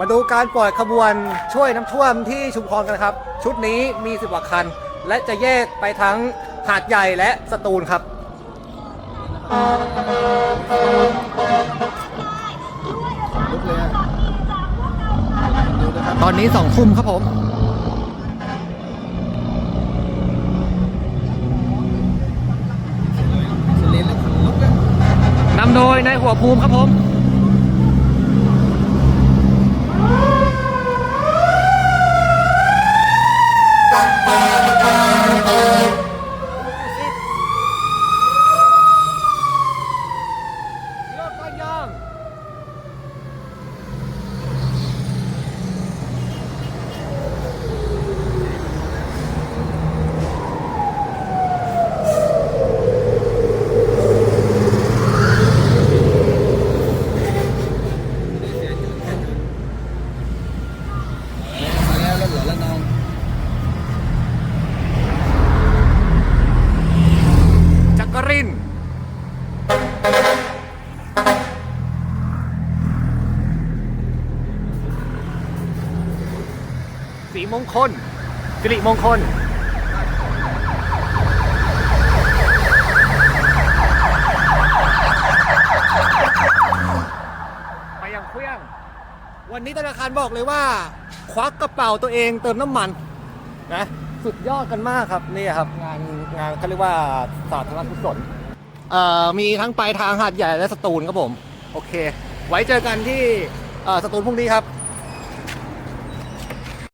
มาดูการปล่อยขบวนช่วยน้ำท่วมที่ชุมพรกันนะครับ ชุดนี้มีสิบกว่าคัน และจะแยกไปทั้งหาดใหญ่และสตูลครับลุกเลยอะดูนะครับตอนนี้สองทุ่มครับผมสลินแล้วขนลุกเลยนำโดยนายหัวภูมิครับผม เลิกกันยัง มาแล้วแล้วเหลือแล้วน้อง จักริน สีมงคลสิริมงคล ไปยังเครื่อง วันนี้ธนาคารบอกเลยว่า ควักกระเป๋าตัวเองเติมน้ำมันนะสุดยอดกันมากครับนี่ครับ งานงานเขาเรียกว่าสาธารณกุศลเอ่อมีทั้งไปทางหาดใหญ่และสตูลครับผม โอเค ไว้เจอกันที่เอ่อสตูลพรุ่งนี้ครับ